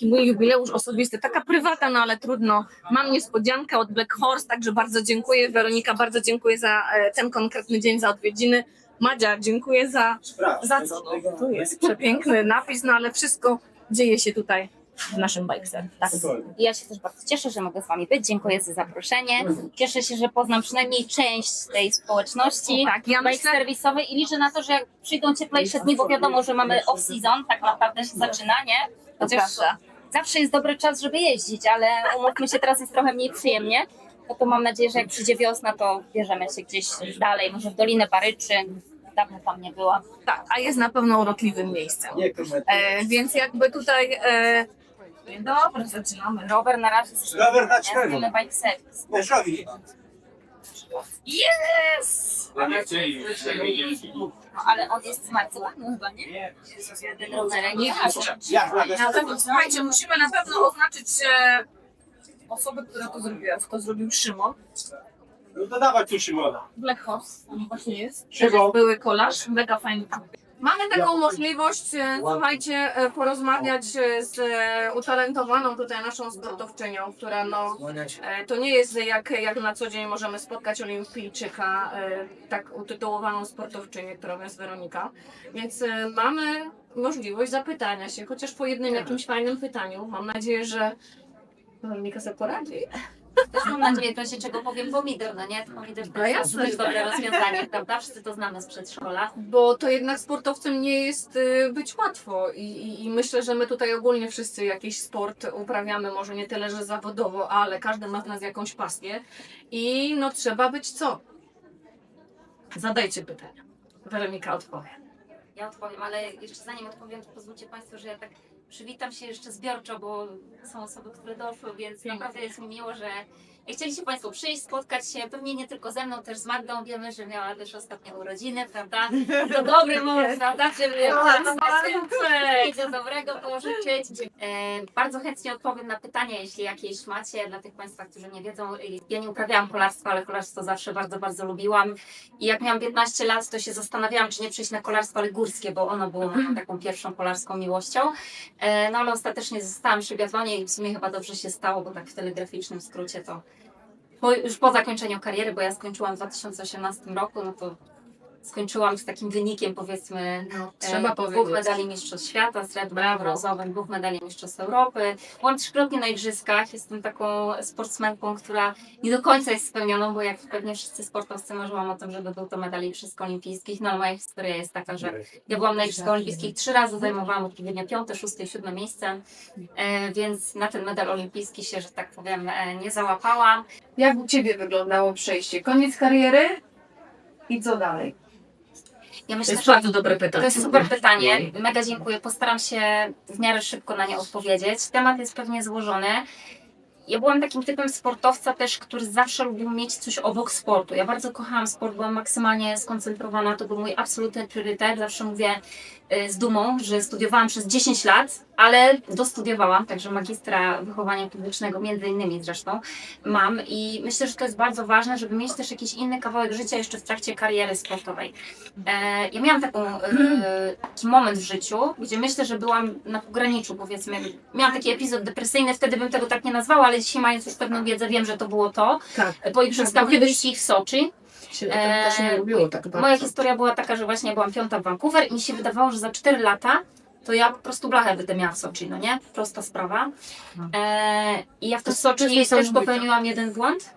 taki mój jubileusz osobisty, taka prywata, no ale trudno. Mam niespodziankę od Black Horse, także bardzo dziękuję. Weronika, bardzo dziękuję za e, ten konkretny dzień, za odwiedziny. Madzia, dziękuję za, za co? No, tu jest przepiękny napis, no ale wszystko dzieje się tutaj w naszym bajkser. Tak. Ja się też bardzo cieszę, że mogę z Wami być. Dziękuję za zaproszenie. Cieszę się, że poznam przynajmniej część tej społeczności Tak, ja bike myślę, serwisowej i liczę na to, że jak przyjdą cieplejsze dni, bo wiadomo, że mamy off-season, tak naprawdę się zaczyna, nie? to Chociaż prawda. Zawsze jest dobry czas, żeby jeździć, ale umówmy się, teraz jest trochę mniej przyjemnie. No to mam nadzieję, że jak przyjdzie wiosna, to bierzemy się gdzieś dalej, może w Dolinę Paryczy. Dawno tam nie byłam. Tak, a jest na pewno urokliwym miejscem. E, więc jakby tutaj. E, dobra, zaczynamy. Rower na razie Rower na czerwono. bike service. Mężowi. Yes! No, ale on jest z marcopanu chyba, nie? Ten rowerek. Nie, Jak na pewno, słuchajcie, musimy na pewno oznaczyć e, osobę, która to zrobiła. To zrobił Szymon. No to dawać tu Szymona. Black Horse, on właśnie jest. Szymon. Były kolarz, mega fajny człowiek. Mamy taką możliwość, e, słuchajcie, e, porozmawiać e, z e, utalentowaną tutaj naszą sportowczynią, która no, e, to nie jest jak, jak na co dzień możemy spotkać olimpijczyka, e, tak utytułowaną sportowczynię, którą jest Weronika. Więc e, mamy możliwość zapytania się, chociaż po jednym jakimś fajnym pytaniu. Mam nadzieję, że Weronika sobie poradzi. Też mam nadzieję, to się czego powiem pomidor, no nie? To pomidor to No jest że dobre tak. rozwiązanie, prawda? Wszyscy to znamy z przedszkola. Bo to jednak sportowcem nie jest y, być łatwo I, i, i myślę, że my tutaj ogólnie wszyscy jakiś sport uprawiamy, może nie tyle, że zawodowo, ale każdy ma w nas jakąś pasję i no trzeba być co? Zadajcie pytania. Weronika odpowie. Ja odpowiem, ale jeszcze zanim odpowiem, to pozwólcie Państwo, że ja tak przywitam się jeszcze zbiorczo, bo są osoby, które doszły, więc naprawdę jest mi miło, że chcieliście Państwo przyjść, spotkać się, pewnie nie tylko ze mną, też z Magdą. Wiemy, że miała też ostatnio urodziny, prawda? To dobry mąż, prawda? Żeby i do dobrego pożyczyć. E, bardzo chętnie odpowiem na pytania, jeśli jakieś macie. Dla tych Państwa, którzy nie wiedzą, ja nie uprawiałam kolarstwa, ale kolarstwo zawsze bardzo, bardzo lubiłam. I jak miałam 15 lat, to się zastanawiałam, czy nie przejść na kolarstwo, ale górskie, bo ono było moją taką pierwszą kolarską miłością. E, no ale ostatecznie zostałam przy biatlonie i w sumie chyba dobrze się stało, bo tak w telegraficznym skrócie to po, już po zakończeniu kariery, bo ja skończyłam w 2018 roku, no to skończyłam z takim wynikiem powiedzmy No, trzeba e, powiedzieć. dwóch medali Mistrzostw Świata, srebrnym, brązowym, dwóch medali Mistrzostw Europy. Byłam trzykrotnie na igrzyskach, jestem taką sportsmenką, która nie do końca jest spełnioną, bo jak pewnie wszyscy sportowcy marzyłam o tym, żeby był to medal Igrzysk Olimpijskich, no moja historia jest taka, że ja byłam na Igrzyskach Olimpijskich trzy razy, zajmowałam odpowiednio piąte, szóste i siódme miejsce, e, więc na ten medal olimpijski się, że tak powiem, e, nie załapałam. Jak u Ciebie wyglądało przejście? Koniec kariery i co dalej? Ja To myślę, jest że bardzo dobre To pytanie. jest super pytanie. Mega dziękuję. Postaram się w miarę szybko na nie odpowiedzieć. Temat jest pewnie złożony. Ja byłam takim typem sportowca też, który zawsze lubił mieć coś obok sportu. Ja bardzo kochałam sport, byłam maksymalnie skoncentrowana, to był mój absolutny priorytet. Zawsze mówię y, z dumą, że studiowałam przez 10 lat, ale dostudiowałam, także magistra wychowania publicznego między innymi zresztą mam i myślę, że to jest bardzo ważne, żeby mieć też jakiś inny kawałek życia jeszcze w trakcie kariery sportowej. E, ja miałam taką, e, taki moment w życiu, gdzie myślę, że byłam na pograniczu, powiedzmy. Miałam taki epizod depresyjny, wtedy bym tego tak nie nazwała, ale dzisiaj mając już pewną wiedzę, wiem, że to było to. Tak. Po Igrzyskach bo kiedyś- w Soczi. Nie lubiło tak bardzo. Moja historia była taka, że właśnie byłam piąta w Vancouver i mi się wydawało, że za 4 lata to ja po prostu blachę będę miała w Soczi, no nie? Prosta sprawa. E, I ja w tym To Soczi Soczi też niesamowite. popełniłam jeden błąd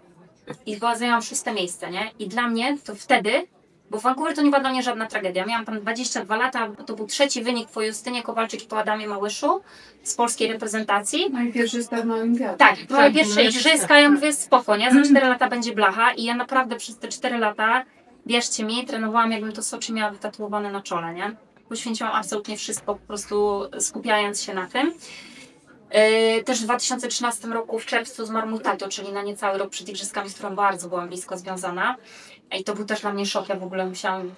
i była zajęłam szóste miejsce, nie? I dla mnie to wtedy, bo Vancouver to nie była dla mnie żadna tragedia. Miałam tam 22 lata, to był trzeci wynik po Justynie Kowalczyk i po Adamie Małyszu z polskiej reprezentacji. No i pierwszy start na olimpiadę. Tak, moje Tak, pierwsze no, igrzyska, ja mówię spoko, nie? Za 4 lata będzie blacha i ja naprawdę przez te 4 lata, wierzcie mi, trenowałam jakbym to Soczi miała wytatuowane na czole, nie? Poświęciłam absolutnie wszystko, po prostu skupiając się na tym. Yy, też w 2013 roku w czerwcu zmarł mój tato, czyli na niecały rok przed igrzyskami, z którą bardzo byłam blisko związana. I to był też dla mnie szok, ja w ogóle musiałam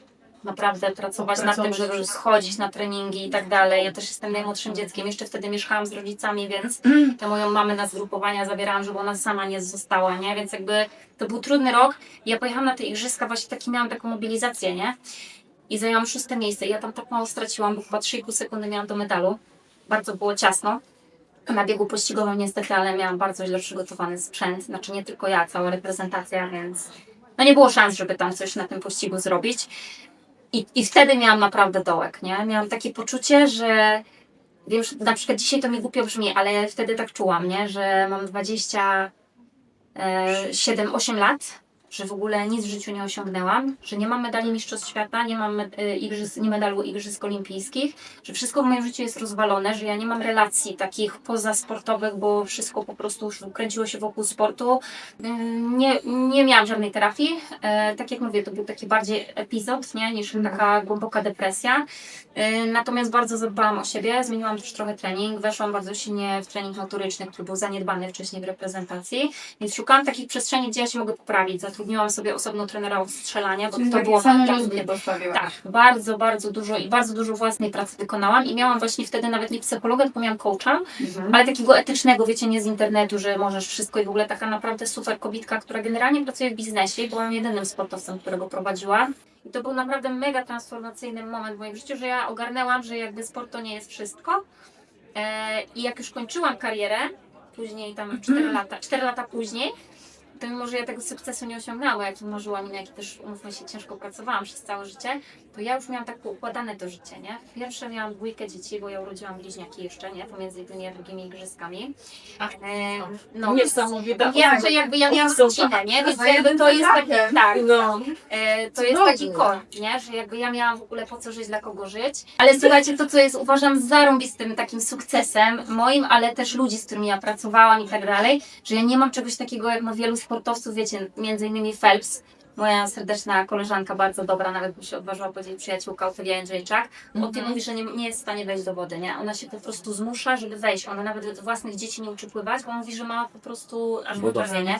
naprawdę pracować nad tym, żeby schodzić na treningi i tak dalej. Ja też jestem najmłodszym dzieckiem, jeszcze wtedy mieszkałam z rodzicami, więc tę moją mamę na zgrupowania zabierałam, żeby ona sama nie została, nie? Więc jakby to był trudny rok. Ja pojechałam na te igrzyska, właśnie taki miałam taką mobilizację, nie? I zajęłam szóste miejsce. Ja tam tak mało straciłam, bo chyba 3,5 sekundy miałam do medalu. Bardzo było ciasno. na biegu pościgowym niestety, ale miałam bardzo źle przygotowany sprzęt. Znaczy nie tylko ja, cała reprezentacja, więc no nie było szans, żeby tam coś na tym pościgu zrobić. I, I wtedy miałam naprawdę dołek, nie? Miałam takie poczucie, że wiem, że na przykład dzisiaj to mi głupio brzmi, ale wtedy tak czułam, nie? Że mam 27-8 lat, że w ogóle nic w życiu nie osiągnęłam, że nie mam medali Mistrzostw Świata, nie mam med- y, igrzysk, nie medalu Igrzysk Olimpijskich, że wszystko w moim życiu jest rozwalone, że ja nie mam relacji takich pozasportowych, bo wszystko po prostu już kręciło się wokół sportu. Y, Nie, nie miałam żadnej terapii. E, Tak jak mówię, to był taki bardziej epizod, nie, niż taka głęboka depresja. Y, Natomiast bardzo zadbałam o siebie, zmieniłam też trochę trening, weszłam bardzo silnie w trening motoryczny, który był zaniedbany wcześniej w reprezentacji, więc szukałam takich przestrzeni, gdzie ja się mogę poprawić. Zatrudniłam sobie osobno trenera od strzelania, bo Czyli to było same postawiłaś. tak, bardzo, bardzo dużo i bardzo dużo własnej pracy wykonałam i miałam właśnie wtedy nawet nie psychologa, tylko miałam coacha, Mhm. ale takiego etycznego, wiecie, nie z internetu, że możesz wszystko i w ogóle taka naprawdę super kobitka, która generalnie pracuje w biznesie i byłam jedynym sportowcem, którego prowadziłam. I to był naprawdę mega transformacyjny moment w moim życiu, że ja ogarnęłam, że jakby sport to nie jest wszystko. E, I jak już kończyłam karierę, później tam 4 lata, 4 lata później, to mimo, że ja tego sukcesu nie osiągnęłam, jak marzyłam i na jaki też, umówmy się, ciężko pracowałam przez całe życie, to ja już miałam tak poukładane to życie, nie? Pierwsze miałam dwójkę dzieci, bo ja urodziłam bliźniaki jeszcze, nie? Pomiędzy jednymi a drugimi igrzyskami. Ach, E, no, Niesamowite. ja, że jakby ja miałam rodzinę, nie? Więc jakby to jest taki, tak, No. E, to jest taki kor, nie? Że jakby ja miałam w ogóle po co żyć, dla kogo żyć. Ale słuchajcie, to co jest uważam zarąbistym takim sukcesem moim, ale też ludzi, z którymi ja pracowałam i tak dalej, że ja nie mam czegoś takiego jak no wielu sportowców, wiecie, między innymi Phelps, moja serdeczna koleżanka, bardzo dobra, nawet bym się odważyła powiedzieć przyjaciółka Ofelia Jędrzejczak, o tym Mhm. mówi, że nie, nie jest w stanie wejść do wody, nie? Ona się po prostu zmusza, żeby wejść. Ona nawet własnych dzieci nie uczy pływać, bo mówi, że ma po prostu aż wyobrażenie.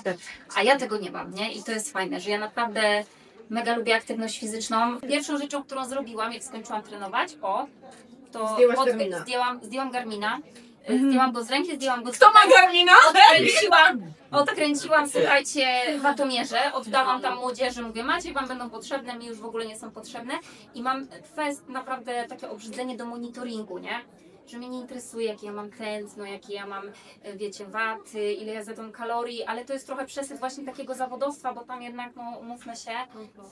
A ja tego nie mam, nie? I to jest fajne, że ja naprawdę mega lubię aktywność fizyczną. Pierwszą rzeczą, którą zrobiłam, jak skończyłam trenować, o, to Zdjęłaś od- Garmina. zdjęłam, zdjęłam Garmina. Mhm. Zdjęłam go z ręki, zdjęłam go z Kto ma Garmina? Odkręciłam, odkręciłam, słuchajcie, watomierze, oddałam tam młodzieży, mówię, macie, wam będą potrzebne, mi już w ogóle nie są potrzebne i mam kwest, naprawdę takie obrzydzenie do monitoringu, nie? Że mnie nie interesuje, jakie ja mam tętno, jakie ja mam, e, wiecie, waty, ile ja zjadam kalorii, ale to jest trochę przesyt właśnie takiego zawodowstwa, bo tam jednak, no umówmy się,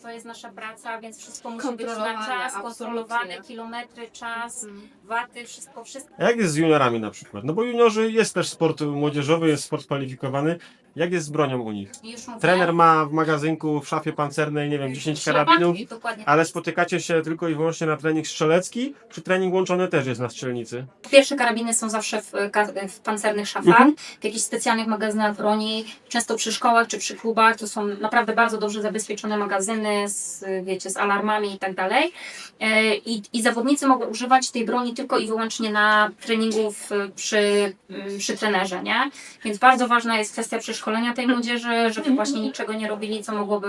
to jest nasza praca, więc wszystko musi być na Kontrolowane, czas, kontrolowane, kilometry, czas, waty, wszystko, wszystko. A jak jest z juniorami na przykład? No bo juniorzy jest też sport młodzieżowy, jest sport kwalifikowany. Jak jest z bronią u nich? I Już mówię, Trener ma w magazynku, w szafie pancernej, nie wiem, 10 szlapaki, karabinów, Dokładnie. ale spotykacie się tylko i wyłącznie na trening strzelecki, czy trening łączony też jest na strzelnicy? Pierwsze karabiny są zawsze w, ka- w pancernych szafach, Mhm. w jakichś specjalnych magazynach broni, często przy szkołach czy przy klubach. To są naprawdę bardzo dobrze zabezpieczone magazyny z, wiecie, z alarmami i tak dalej. E, I, I zawodnicy mogą używać tej broni tylko i wyłącznie na treningów e, przy, m, przy trenerze, nie? Więc bardzo ważna jest kwestia przeszkolenia tej młodzieży, żeby właśnie niczego nie robili, co mogłoby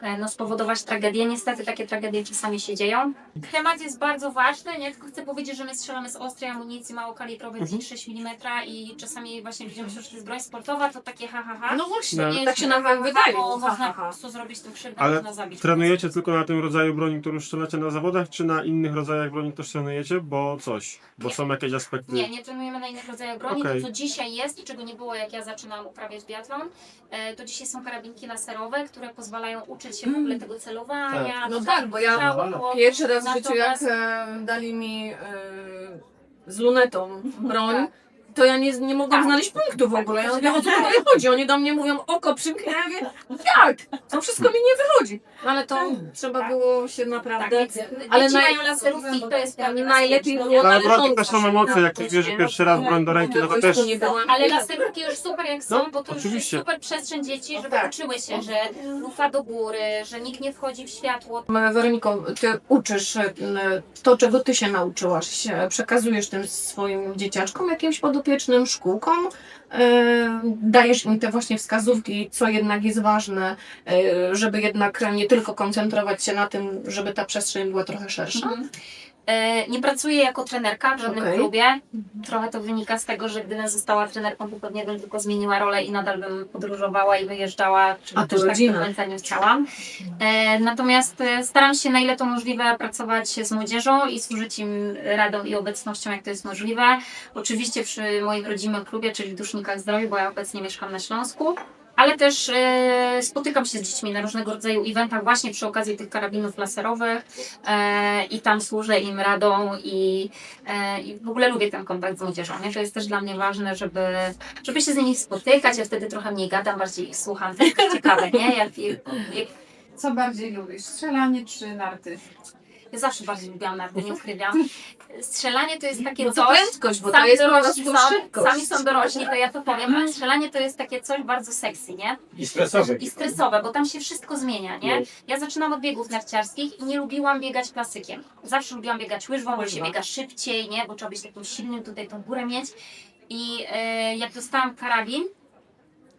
e, no, spowodować tragedię. Niestety takie tragedie czasami się dzieją. Temat jest bardzo ważny, nie? Tylko chcę powiedzieć, że my strzelamy z ostrej amunicji małokalibrowej Mhm. 6 mm i czasami właśnie widzimy, że to jest broń sportowa, to takie ha, ha, ha. No właśnie, No. Nie tak się nam wydaje. Bo Ha, można ha, po ha. prostu zrobić tym krzywdę, Ale można zabić. Trenujecie tylko na tym rodzaju broni, którą strzelacie na zawodach, czy na innych rodzajach broni też trenujecie? Bo coś, bo Nie. są jakieś aspekty... Nie, nie trenujemy na innych rodzajach broni. Okej. To, co dzisiaj jest i czego nie było, jak ja zaczynałam uprawiać biatlon, e, to dzisiaj są karabinki laserowe, które pozwalają uczyć się w ogóle tego celowania. No tak, bo ja pierwszy raz w życiu jak e, dali mi e, z lunetą broń, Tak. To ja nie, nie mogłam Tak. znaleźć punktu w ogóle. Ja mówię, o co tutaj chodzi? Oni do mnie mówią, oko przymknę. Ja mówię, jak? To wszystko mi nie wychodzi. Ale to trzeba było się Tak, naprawdę... ale naj- mają laserówki i to jest prawie Najlepiej było No, ale broń też są się emocje, jak nauczyć, bierze nie? pierwszy raz broń do ręki, no to też... nie byłam. Ale laserówki już super jak są, No, bo to już oczywiście. jest super przestrzeń dzieci, żeby tak. uczyły się, że lufa do góry, że nikt nie wchodzi w światło. Weroniko, ty uczysz e, to, czego ty się nauczyłaś, się przekazujesz tym swoim dzieciaczkom, jakimś podopiecznym, szkółkom, e, dajesz im te właśnie wskazówki, co jednak jest ważne, e, żeby jednak nie tylko koncentrować się na tym, żeby ta przestrzeń była trochę szersza. Mhm. E, Nie pracuję jako trenerka w żadnym Okej. klubie. Trochę to wynika z tego, że gdybym została trenerką, to pewnie bym tylko zmieniła rolę i nadal bym podróżowała i wyjeżdżała, czego to też tak rodzina. do końca nie chciałam. E, Natomiast e, staram się na ile to możliwe pracować z młodzieżą i służyć im radą i obecnością, jak to jest możliwe. Oczywiście przy moim rodzimym klubie, czyli Dusznikach Zdrowiu, bo ja obecnie mieszkam na Śląsku. Ale też e, spotykam się z dziećmi na różnego rodzaju eventach właśnie przy okazji tych karabinów laserowych e, i tam służę im radą i, e, i w ogóle lubię ten kontakt z młodzieżą. Nie? To jest też dla mnie ważne, żeby, żeby się z nimi spotykać. Ja wtedy trochę mniej gadam, bardziej ich słucham. Jest ciekawe, nie? Jak, jak, Co bardziej lubisz, strzelanie czy narty? Ja zawsze bardziej lubiłam narty, nie ukrywam. Strzelanie to jest takie Bo to coś... prędkość, bo to Sami jest dorośli szybkość. sami są dorośli, to ja to powiem, ale strzelanie to jest takie coś bardzo sexy, nie? I stresowy. I stresowe, bo tam się wszystko zmienia, nie? Ja zaczynam od biegów narciarskich i nie lubiłam biegać klasykiem. Zawsze lubiłam biegać łyżwą, bo się biega szybciej, nie? Bo trzeba być takim silnym, tutaj tą górę mieć. I e, jak dostałam karabin,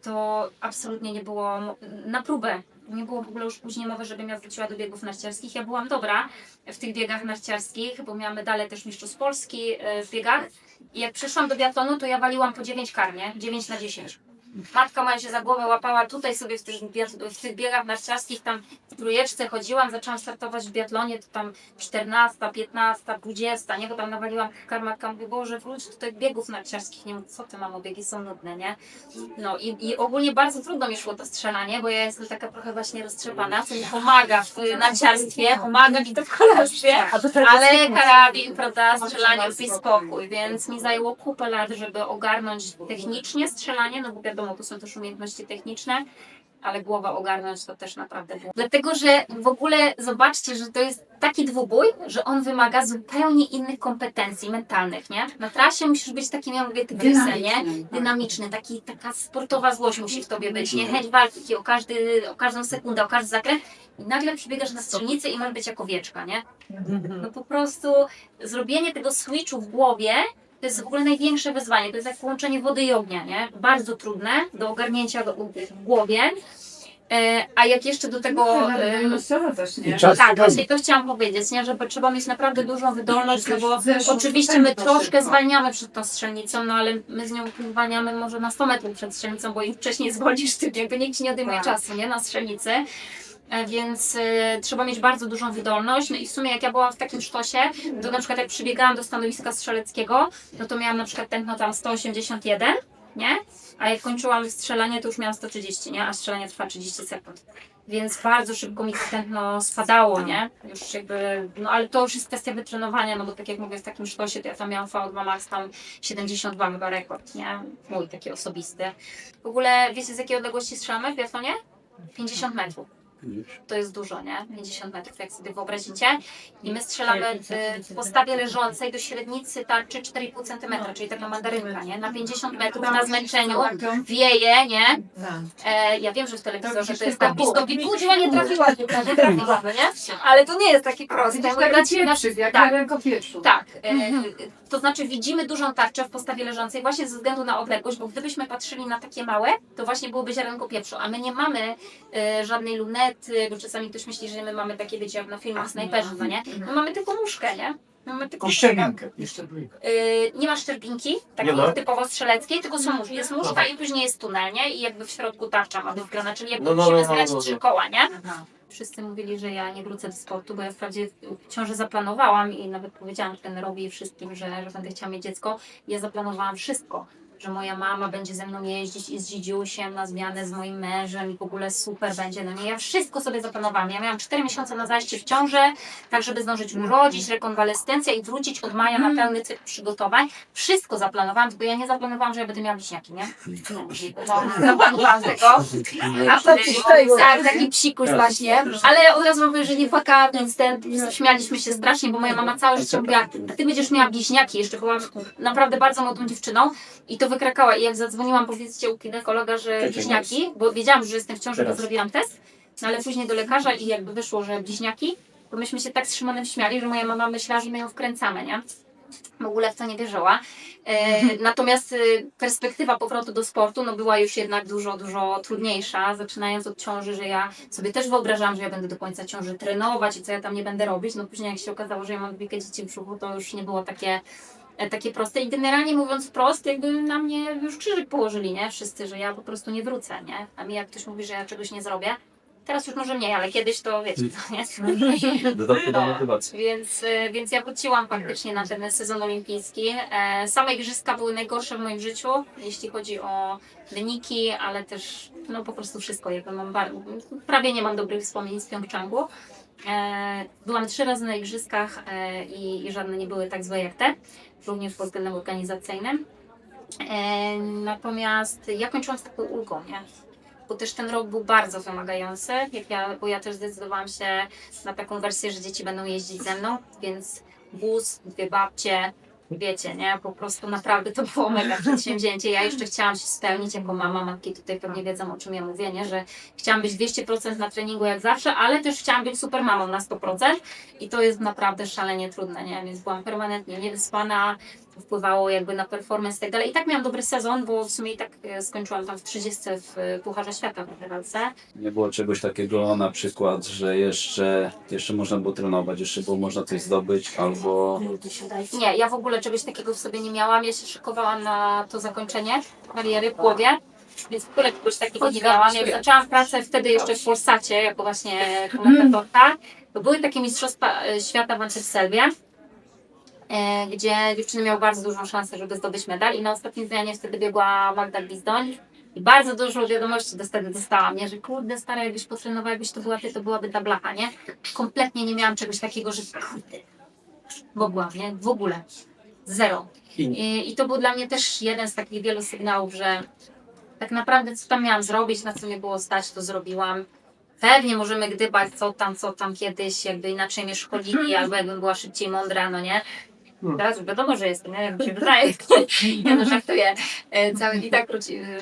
to absolutnie nie było na próbę. Nie było w ogóle już później mowy, żebym ja wróciła do biegów narciarskich. Ja byłam dobra w tych biegach narciarskich, bo miałam medale też mistrzostw Polski e, w biegach. I jak przyszłam do biatlonu, to ja waliłam po 9 kar, nie? 9 na 10. Matka moja się za głowę łapała tutaj sobie w tych, w tych biegach narciarskich, tam w trójeczce chodziłam, zaczęłam startować w biatlonie, to tam 14, 15, 20, nie? Bo tam nawaliłam kar, matka mówi, Boże, wróć do tych biegów narciarskich. Nie mówię, co ty mamo, biegi są nudne, nie? No i, i ogólnie bardzo trudno mi szło to strzelanie, bo ja jestem taka trochę właśnie roztrzepana, co mi pomaga w narciarstwie, pomaga mi to w kolarstwie, ale karabin, prawda, strzelanie spokój, więc mi zajęło kupę lat, żeby ogarnąć technicznie strzelanie, no bo wiadomo, to są też umiejętności techniczne, ale głowa ogarnąć to też naprawdę było. Dlatego, że w ogóle zobaczcie, że to jest taki dwubój, że on wymaga zupełnie innych kompetencji mentalnych, nie? Na trasie musisz być takim, ja mówię, tygrysem, nie? Dynamiczny, taki, taka sportowa złość musi w tobie być, nie? Chęć walki o, każdy, o każdą sekundę, o każdy zakręt i nagle przybiegasz na strzelnicę i masz być jak owieczka, nie? No po prostu zrobienie tego switchu w głowie to jest w ogóle największe wyzwanie. To jest jak połączenie wody i ognia, nie? Bardzo trudne do ogarnięcia w głowie. E, A jak jeszcze do tego. Losowo też, nie? Tak, właśnie to chciałam powiedzieć, nie? że trzeba mieć naprawdę dużą wydolność, no bo oczywiście my szybko. troszkę zwalniamy przed tą strzelnicą, no ale my z nią zwalniamy może na 100 metrów przed strzelnicą, bo im wcześniej zwolnisz, tym jakby nikt ci nie odejmuje Tak. czasu, nie? Na strzelnicy. E, Więc e, trzeba mieć bardzo dużą wydolność. No i w sumie jak ja byłam w takim sztosie, to na przykład jak przybiegałam do stanowiska strzeleckiego, no to miałam na przykład tętno tam 181, nie? A jak kończyłam strzelanie, to już miałam 130, nie? A strzelanie trwa 30 sekund. Więc bardzo szybko mi tętno spadało, nie? Już jakby, no ale to już jest kwestia wytrenowania, no bo tak jak mówię, w takim sztosie to ja tam miałam VO2 max tam 72 chyba rekord, nie? Mój taki osobisty. W ogóle wiecie z jakiej odległości strzelamy w biatlonie? 50 metrów. To jest dużo, nie? 50 metrów, jak sobie wyobrazicie. I my strzelamy y, w postawie leżącej do średnicy tarczy 4,5 cm, czyli taka mandarynka, nie? Na 50 metrów na zmęczeniu wieje, nie? E, ja wiem, że w telewizorze to jest tak blisko Wipudziła nie trafiła, nie trafiła, nie? Ale to nie jest takie proste. Bo tak na- tak. na rękopieprzu. tak, e, to znaczy widzimy dużą tarczę w postawie leżącej właśnie ze względu na odległość, bo gdybyśmy patrzyli na takie małe, to właśnie byłoby ziarenko pieprzu, a my nie mamy e, żadnej lunety, bo czasami ktoś myśli, że my mamy takie, wiecie, jak na filmach snajperzy, no nie? My mamy tylko muszkę, nie? My Mamy tylko I szczelinkę. Yy, nie ma szczerbinki, takiej Nie ma? typowo strzeleckiej, tylko są muszki. Jest muszka i później jest tunel, nie? I jakby w środku tarcza ma wgrana, czyli jakby No, no, musimy no, no, zgrać no, no. trzy koła, nie? Wszyscy mówili, że ja nie wrócę do sportu, bo ja wprawdzie w ciąży zaplanowałam i nawet powiedziałam trenerowi i wszystkim, że, że będę chciała mieć dziecko. Ja zaplanowałam wszystko. Że moja mama będzie ze mną jeździć i z dzidziusiem na zmianę z moim mężem i w ogóle super będzie. No nie, ja wszystko sobie zaplanowałam. Ja miałam 4 miesiące na zajście w ciążę, tak żeby zdążyć urodzić, rekonwalescencja i wrócić od maja na pełny cykl przygotowań. Wszystko zaplanowałam, tylko ja nie zaplanowałam, że ja będę miała bliźniaki, nie? No, zaplanowałam tego. A to tak, taki psikuś właśnie. Ale od razu mówię, że nie płakałam, więc ten, śmialiśmy się strasznie, bo moja mama całe życie mówiła, ty będziesz miała bliźniaki. Jeszcze byłam naprawdę bardzo młodą dziewczyną i to wykrakała. I jak zadzwoniłam, powiedzcie u ginekologa, że bliźniaki, bo wiedziałam, że jestem w ciąży, bo zrobiłam test, no ale później do lekarza i jakby wyszło, że bliźniaki, to myśmy się tak z Szymonem śmiali, że moja mama myślała, że my ją wkręcamy, nie? w ogóle w to nie wierzyła. E, natomiast e, perspektywa powrotu do sportu no, była już jednak dużo, dużo trudniejsza, zaczynając od ciąży, że ja sobie też wyobrażałam, że ja będę do końca ciąży trenować i co ja tam nie będę robić. No później jak się okazało, że ja mam dwójkę dzieci w brzuchu, to już nie było takie, takie proste. I generalnie mówiąc wprost, jakby na mnie już krzyżyk położyli, nie? Wszyscy, że ja po prostu nie wrócę, nie? A mi jak ktoś mówi, że ja czegoś nie zrobię, teraz już może mniej, ale kiedyś to wiecie, co nie? Dodatkowa motywacja. Więc, e, więc ja wróciłam faktycznie na ten sezon olimpijski. E, Same igrzyska były najgorsze w moim życiu, jeśli chodzi o wyniki, ale też no po prostu wszystko. Jakby mam prawie nie mam dobrych wspomnień z Pjongczangu. E, Byłam trzy razy na igrzyskach e, i, żadne nie były tak złe jak te, również pod względem organizacyjnym. E, Natomiast ja kończyłam z taką ulgą, nie? Bo też ten rok był bardzo wymagający, jak ja, bo ja też zdecydowałam się na taką wersję, że dzieci będą jeździć ze mną, więc wóz, dwie babcie, wiecie, nie? Po prostu naprawdę to było mega przedsięwzięcie. Ja jeszcze chciałam się spełnić jako mama, matki tutaj pewnie wiedzą o czym ja mówię, nie? Że chciałam być 200% na treningu jak zawsze, ale też chciałam być super mamą na 100% i to jest naprawdę szalenie trudne, nie? Więc byłam permanentnie niewyspana, wpływało jakby na performance i tak dalej. I tak miałam dobry sezon, bo w sumie i tak e, skończyłam tam w 30 w e, Pucharze Świata w walce. Nie było czegoś takiego na przykład, że jeszcze, jeszcze można było trenować, jeszcze było można coś zdobyć, albo Nie, ja w ogóle czegoś takiego w sobie nie miałam. Ja się szykowałam na to zakończenie kariery w głowie. Więc w ogóle czegoś takiego nie miałam. Jak zaczęłam pracę wtedy jeszcze w Polsacie, jako właśnie komentatorka, to były takie Mistrzostwa e, Świata w Antwerpselbie, e, gdzie dziewczyny miały bardzo dużą szansę, żeby zdobyć medal i na ostatniej zmianie wtedy biegła Magda Gwizdoń i bardzo dużo wiadomości do wtedy dostałam, nie? że kurde stara, jakbyś potrenowała, jakbyś to była ty, to byłaby ta blacha, nie? Kompletnie nie miałam czegoś takiego, że kurde, mogłam, nie? W ogóle. Zero. I, I to był dla mnie też jeden z takich wielu sygnałów, że tak naprawdę co tam miałam zrobić, na co mnie było stać, to zrobiłam. Pewnie możemy gdybać, co tam, co tam kiedyś, jakby inaczej mnie szkolili, albo jakbym była szybciej mądra, no nie? Teraz już wiadomo, że jestem, nie? Jak mi się wydaje. Ja no żartuję. Cały, I tak,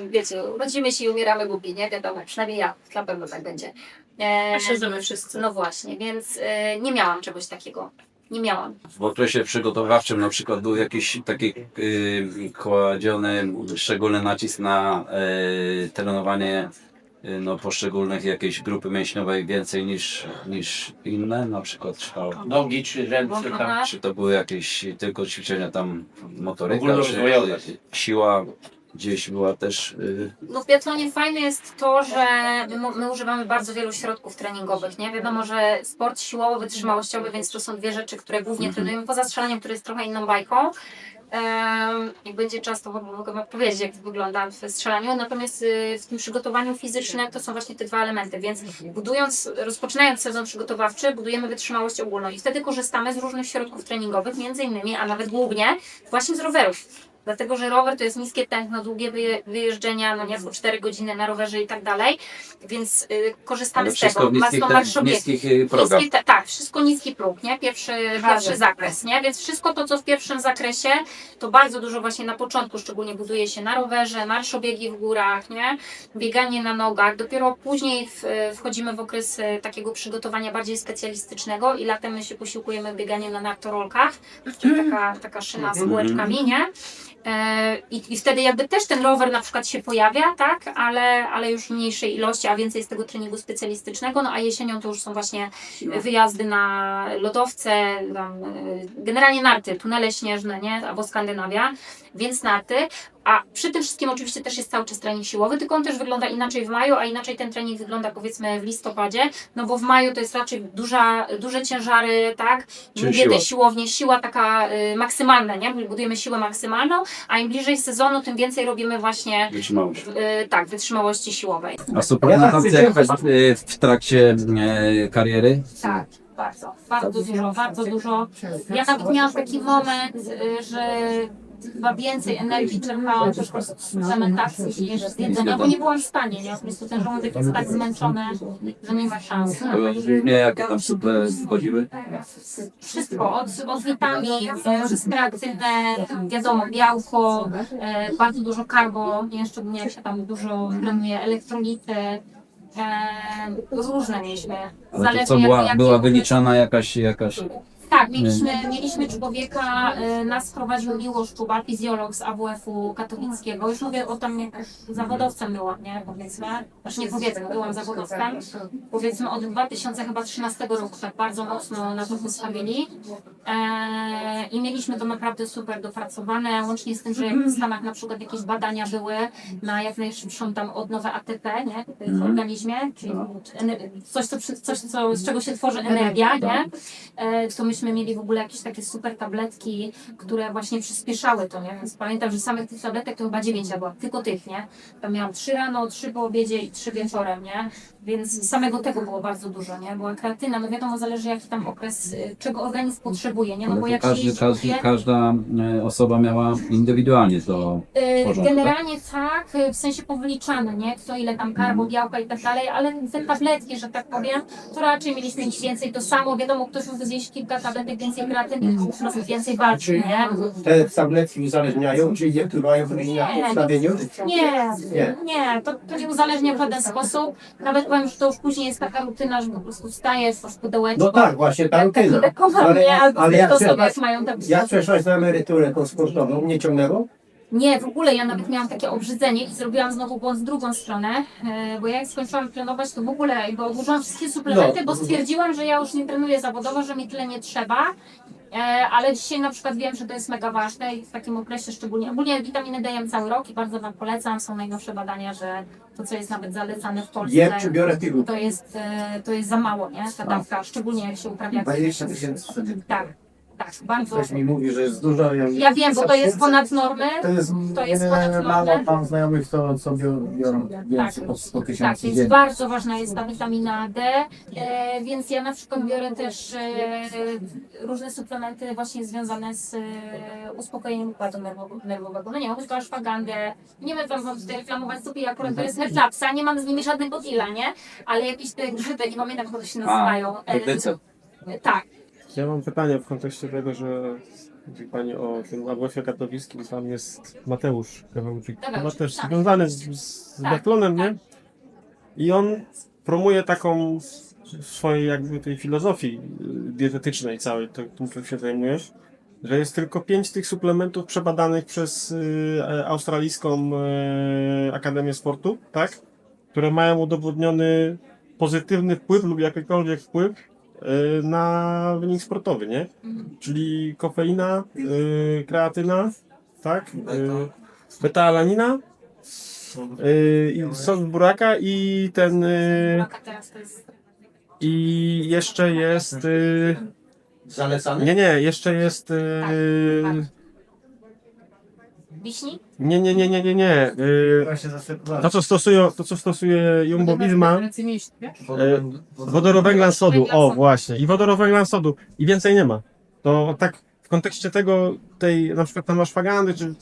wiecie, urodzimy się i umieramy głupi, nie? Wiadomo, przynajmniej ja, na pewno tak będzie. E, Myślę, że my wszyscy. no właśnie, więc e, nie miałam czegoś takiego. Nie miałam. w okresie przygotowawczym na przykład był jakiś taki y, kładziony szczególny nacisk na y, trenowanie no, poszczególnych jakiejś grupy mięśniowej więcej niż, niż inne, na przykład czy to, Nogi czy ręce tam. czy to były jakieś tylko ćwiczenia tam motoryka, czy Ogólnorozwojowe. y, siła gdzieś była też y, No w biatlonie fajne jest to, że my, mo- my używamy bardzo wielu środków treningowych, nie? Wiadomo, że sport siłowy, wytrzymałościowy, więc to są dwie rzeczy, które głównie trenujemy, poza strzelaniem, które jest trochę inną bajką. Jak będzie czas, to mogę wam powiedzieć, jak wygląda w strzelaniu. Natomiast y, w tym przygotowaniu fizycznym to są właśnie te dwa elementy, więc budując, rozpoczynając sezon przygotowawczy, budujemy wytrzymałość ogólną i wtedy korzystamy z różnych środków treningowych, między innymi, a nawet głównie właśnie z rowerów. Dlatego, że rower to jest niskie tętno, długie wyje- wyjeżdżenia, no nie, po 4 godziny na rowerze i tak dalej, więc y, korzystamy ale z wszystko tego. w niskich, Masno te, marszobiegi. niskich y, progach. Niskie, te, tak, wszystko niski próg, nie? Pierwszy, pierwszy zakres, nie? Więc wszystko to, co w pierwszym zakresie, to bardzo dużo właśnie na początku szczególnie buduje się na rowerze, marszobiegi w górach, nie? Bieganie na nogach. Dopiero później w, wchodzimy w okres e, takiego przygotowania bardziej specjalistycznego i latem my się posiłkujemy bieganiem na nartorolkach, czyli taka, taka szyna z kółeczkami, nie? E, I, I wtedy jakby też ten rower na przykład się pojawia, tak, ale, ale już w mniejszej ilości, a więcej z tego treningu specjalistycznego, no a jesienią to już są właśnie wyjazdy na lodowce, tam, e, generalnie narty, tunele śnieżne, nie, albo Skandynawia, więc narty, a przy tym wszystkim oczywiście też jest cały czas trening siłowy, tylko on też wygląda inaczej w maju, a inaczej ten trening wygląda powiedzmy w listopadzie, no bo w maju to jest raczej duża, duże ciężary, tak, długie siła. te siłownie, siła taka y, maksymalna, nie, budujemy siłę maksymalną, a im bliżej sezonu, tym więcej robimy właśnie Wytrzymałość. y, tak, wytrzymałości siłowej. A suplementacja jakaś y, w trakcie y, kariery? Tak, bardzo, bardzo dużo, bardzo dużo. Ja nawet miałam taki moment, y, że chyba więcej energii czerpałam po prostu z suplementacji niż z jedzenia, bo nie byłam w stanie, nie? Po prostu ten żołądek jest tak zmęczony, że nie ma szans. Nie, jakie tam super wchodziły? Wszystko, od, od witamin, wszystkie aktywne, wiadomo, białko, e, bardzo dużo karbo, nie szczególnie jak się tam dużo trenuje, elektrolity, e, różne mieliśmy. Ale to co, była, była wyliczana jakaś, jakaś Tak, mieliśmy, mieliśmy człowieka, y, nas prowadził Miłosz Czuba, fizjolog z AWF-u katowickiego. Już mówię o tam jak zawodowcem byłam, nie? Powiedzmy. Znaczy nie powiedzmy, byłam zawodowcem. Powiedzmy od 2013 roku tak bardzo mocno na to wystawili. E, I mieliśmy to naprawdę super dopracowane, łącznie z tym, że jak w Stanach na przykład jakieś badania były na jak najszybszą tam odnowę ATP, nie? W organizmie, czyli ener- coś, co, przy- coś co, z czego się tworzy energia, nie? E, to myśmy mieli w ogóle jakieś takie super tabletki, które właśnie przyspieszały to, nie? Więc pamiętam, że samych tych tabletek to chyba dziewięć jadłam, tylko tych, nie? Tam miałam trzy rano, trzy po obiedzie i trzy wieczorem, nie? Więc samego tego było bardzo dużo, nie? Była kreatyna, no wiadomo, zależy jaki tam okres, y, czego organizm potrzebuje, nie? No bo jak każdy, się każdy, każda e, osoba miała indywidualnie to. Y, porządku, Generalnie tak, y, w sensie powyliczane, nie? Kto ile tam karbo, białka i tak dalej, ale te tabletki, że tak powiem, to raczej mieliśmy mieć więcej to samo. Wiadomo, ktoś mógł zjeść kilka tabletek więcej kreatyny, po prostu więcej walczy, nie? Te tabletki uzależniają, czy je mają w Nie. ustawieniu? Nie, Nie. nie, to, to nie uzależnia w żaden sposób. Nawet powiem, że to już później jest taka rutyna, że po prostu wstajesz, masz pudełeczko. No tak, właśnie ta rutyna. Lekowa, Ale- nie? Albo ale jak jak mają tam Jak przeszłaś na emeryturę tą sportową? Nie ciągnęło? Nie, w ogóle ja nawet miałam takie obrzydzenie i zrobiłam znowu błąd z drugą stronę, e, bo ja jak skończyłam trenować, to w ogóle bo odłożyłam wszystkie suplementy, No. bo stwierdziłam, że ja już nie trenuję zawodowo, że mi tyle nie trzeba. E, ale dzisiaj na przykład wiem, że to jest mega ważne i w takim okresie szczególnie. Ogólnie witaminy daję cały rok i bardzo Wam polecam. Są najnowsze badania, że to, co jest nawet zalecane w Polsce, Jem czy biorę pilu? to jest, e, to jest za mało, nie? Ta dawka, szczególnie jak się uprawia. 20 tysięcy. Tak, tak, bardzo. Ktoś mi mówi, że jest dużo. Ja, Ja wiem, bo to jest ponad normy. To jest, to jest nie, ponad normę. mało mam znajomych, to co biorą, biorą więcej Tak. po 100 Tak, tysięcy więc dziennie. bardzo ważna jest ta witamina D, e, więc ja na przykład biorę też e, różne suplementy właśnie związane z e, uspokojeniem układu nerwowego. No nie, mam tylko ashwagandę, nie będę wam tutaj reklamować sobie, akurat to jest headlapsa, nie mam z nimi żadnego deala, nie? Ale jakieś te grzyby, nie pamiętam jak one się nazywają. E, Edycja. tak, Ja mam pytanie w kontekście tego, że mówi Pani o tym AWF-ie katowickim, tam jest Mateusz Kawałczyk, chyba też tak. związany z, z Tak, biathlonem, nie? tak. I on promuje taką swojej jakby tej filozofii y, dietetycznej całej, to, tym czym się zajmujesz, że jest tylko pięć tych suplementów przebadanych przez y, e, australijską y, Akademię Sportu, tak? Które mają udowodniony pozytywny wpływ lub jakikolwiek wpływ na wynik sportowy, nie? Czyli kofeina, y, kreatyna, tak? Y, beta-alanina, y, i sos buraka i ten y, Maka teraz to jest i jeszcze jest y, Zalecany? nie, nie, jeszcze jest y, wiśni? nie, nie, nie, nie, nie, nie y, Właśnie zasypywać. to co stosuje, to co stosuje Jumbo Visma y, wodorowęglan sodu, o właśnie, i wodorowęglan sodu i więcej nie ma. To tak w kontekście tego, tej na przykład tam ashwagandy, czy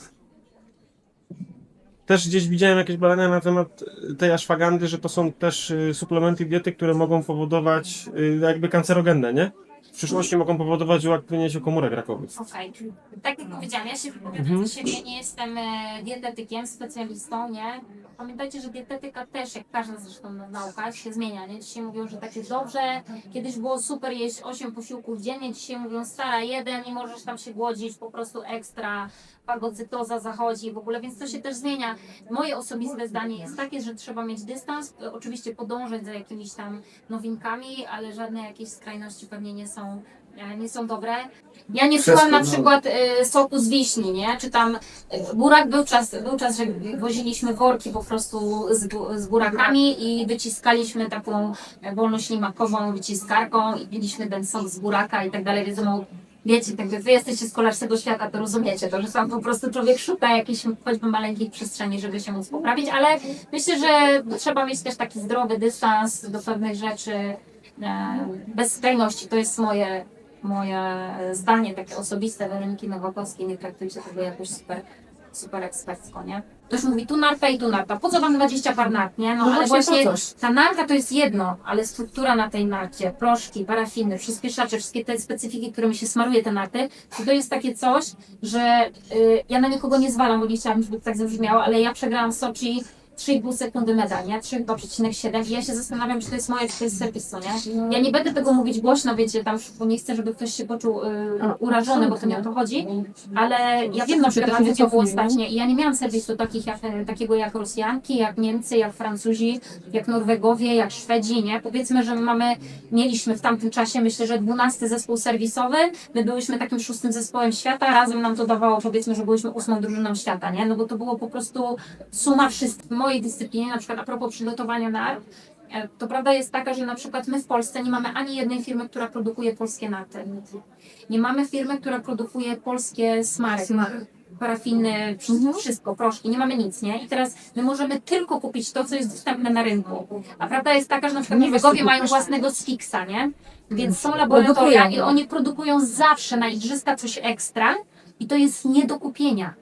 też gdzieś widziałem jakieś badania na temat tej ashwagandy, że to są też y, suplementy diety, które mogą powodować y, jakby kancerogenne, nie? W przyszłości mogą powodować uaktywnienie się komórek rakowych. Okej. Tak jak powiedziałam, ja się wypowiadam Mhm. za siebie, nie jestem e, dietetykiem, specjalistą, nie? Pamiętajcie, że dietetyka też, jak każda zresztą nauka, się zmienia, nie? Dzisiaj mówią, że tak jest dobrze, kiedyś było super jeść 8 posiłków dziennie, dzisiaj mówią stara jeden i możesz tam się głodzić po prostu ekstra, fagocytoza zachodzi w ogóle, więc to się też zmienia. Moje osobiste zdanie jest takie, że trzeba mieć dystans, oczywiście podążać za jakimiś tam nowinkami, ale żadne jakieś skrajności pewnie nie są, e, nie są dobre. Ja nie czułam na przykład e, soku z wiśni, nie? Czy tam e, burak był czas, był czas, że woziliśmy worki po prostu z, z burakami i wyciskaliśmy taką wolnoślimakową wyciskarką i piliśmy ten sok z buraka i tak dalej, no, wiecie, tak, wy jesteście z kolarskiego świata, to rozumiecie to, że tam po prostu człowiek szuka jakiejś choćby maleńkiej przestrzeni, żeby się móc poprawić, ale myślę, że trzeba mieć też taki zdrowy dystans do pewnych rzeczy, e, bez skrajności, to jest moje moje zdanie takie osobiste Weroniki Nowakowskiej, nie traktujcie tego jakoś super, super ekspercko, nie? Ktoś mówi tu narta i tu narta, po co wam 20 par nart, nie? No, ale właśnie ta narta to jest jedno, ale struktura na tej narcie, proszki, parafiny, przyspieszacze, wszystkie te specyfiki, którymi się smaruje te narty, to, to jest takie coś, że y, ja na nikogo nie zwalam, bo nie chciałabym, żeby tak zabrzmiało, ale ja przegrałam w Soczi 3,5 sekundy medal, nie? 3,7 i ja się zastanawiam, czy to jest moje, czy to jest serwis, co nie? Ja nie będę tego mówić głośno, wiecie, tam, bo nie chcę, żeby ktoś się poczuł y, urażony, bo to nie o to chodzi, ale ja wiem na przykład, gdzie było wycofuje. ostatnio i ja nie miałam serwisu takich jak, e, takiego jak Rosjanki, jak Niemcy, jak Francuzi, jak Norwegowie, jak Szwedzi, nie? Powiedzmy, że my mamy, mieliśmy w tamtym czasie, myślę, że 12 zespół serwisowy, my byliśmy takim szóstym zespołem świata, razem nam to dawało, powiedzmy, że byliśmy ósmą drużyną świata, nie? No bo to było po prostu suma wszystkich. Mojej dyscyplinie, na przykład a propos przygotowania na e, to prawda jest taka, że na przykład my w Polsce nie mamy ani jednej firmy, która produkuje polskie naty. Nie mamy firmy, która produkuje polskie smary parafiny, wsz- wszystko, proszki, nie mamy nic, nie? I teraz my możemy tylko kupić to, co jest dostępne na rynku. A prawda jest taka, że na przykład Norwegowie mają własnego Sfixa, nie? Więc są laboratoria i oni produkują zawsze na igrzyska coś ekstra i to jest nie do kupienia.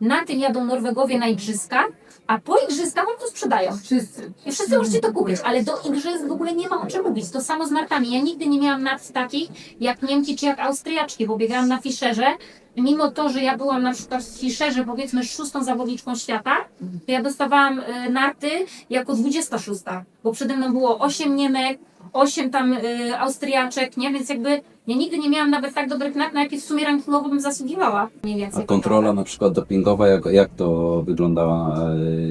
Na tym jadą Norwegowie na igrzyska, a po igrzyskach oni to sprzedają. Wszyscy. I wszyscy możecie to kupić, ale do igrzysk w ogóle nie ma o czym mówić. To samo z nartami. Ja nigdy nie miałam nart takich jak Niemki czy jak Austriaczki, bo biegałam na Fischerze. Mimo to, że ja byłam na przykład w Fischerze powiedzmy szóstą zawodniczką świata, to ja dostawałam y, narty jako 26, bo przede mną było 8 Niemek, 8 tam y, Austriaczek, nie? Więc jakby ja nigdy nie miałam nawet tak dobrych nart, na jakie w sumie rankingowo bym zasługiwała. Mniej A więcej. kontrola na przykład dopingowa, jak, jak to wyglądała?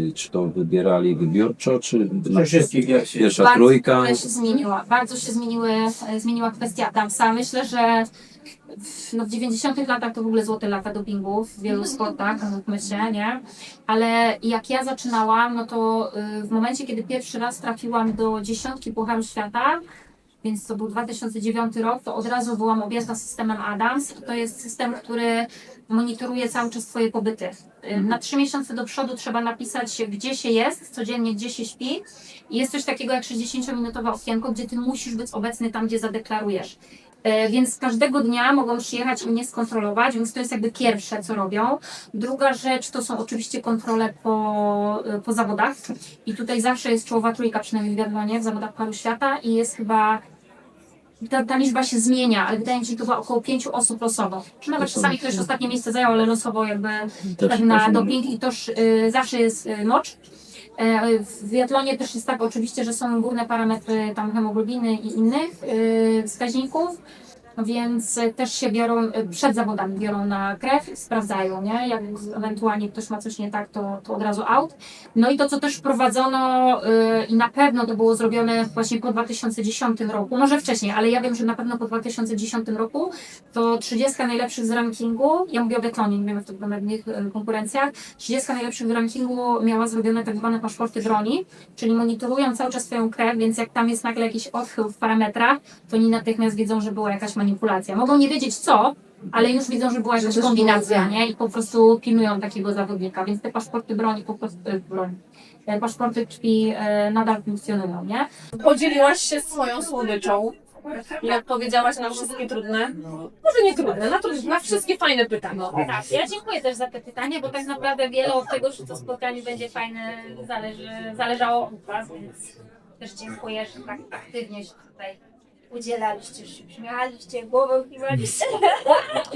E, Czy to wybierali wybiórczo, czy na wszystkich jak się... pierwsza Bardzo trójka? się zmieniła. Bardzo się zmieniły, e, zmieniła kwestia Adamsa. Myślę, że w, no w 90 latach to w ogóle złote lata dopingu w wielu sportach, mówmy się, nie? Ale jak ja zaczynałam, no to y, w momencie, kiedy pierwszy raz trafiłam do dziesiątki Pucharu Świata, więc to był 2009 rok, to od razu byłam objęta systemem Adams. To jest system, który monitoruje cały czas Twoje pobyty. Na trzy miesiące do przodu trzeba napisać, gdzie się jest, codziennie gdzie się śpi. I jest coś takiego jak 60-minutowe okienko, gdzie Ty musisz być obecny tam, gdzie zadeklarujesz. E, Więc każdego dnia mogą przyjechać i mnie skontrolować, więc to jest jakby pierwsze, co robią. Druga rzecz to są oczywiście kontrole po, e, po zawodach. I tutaj zawsze jest czołowa trójka, przynajmniej w w zawodach paru świata i jest chyba ta, ta liczba się zmienia, ale wydaje mi się, że to była około pięciu osób losowo. Czy nawet czasami ktoś ostatnie miejsce zajął, ale losowo jakby tak na doping i toż y, zawsze jest y, nocz. E, W biatlonie też jest tak oczywiście, że są górne parametry tam hemoglobiny i innych y, wskaźników, więc y, też się biorą y, przed zawodami, biorą na krew, sprawdzają, nie? Jak ewentualnie ktoś ma coś nie tak, to, to od razu out. No i to, co też wprowadzono y, i na pewno to było zrobione właśnie po 2010 roku, może wcześniej, ale ja wiem, że na pewno po 2010 roku, to 30 najlepszych z rankingu, ja mówię o biatlonie, nie wiemy w tych innych konkurencjach, 30 najlepszych w rankingu miała zrobione tak zwane paszporty broni, czyli monitorują cały czas swoją krew, więc jak tam jest nagle jakiś odchył w parametrach, to oni natychmiast wiedzą, że była jakaś manipulacja. Mogą nie wiedzieć co, ale już widzą, że była jakaś kombinacja, nie? I po prostu pilnują takiego zawodnika, więc te paszporty broni po prostu, e, broń, e, paszporty krwi e, nadal funkcjonują, nie? Podzieliłaś się swoją słodyczą. Jak powiedziałaś na wszystkie trudne, może nie trudne, na, trudne, na wszystkie fajne pytania. Tak, ja dziękuję też za te pytania, bo tak naprawdę wiele od tego, że to spotkanie będzie fajne, zależy, zależało od Was, więc też dziękuję, że tak aktywnie się tutaj udzielaliście, się śmialiście, głową kiwaliście.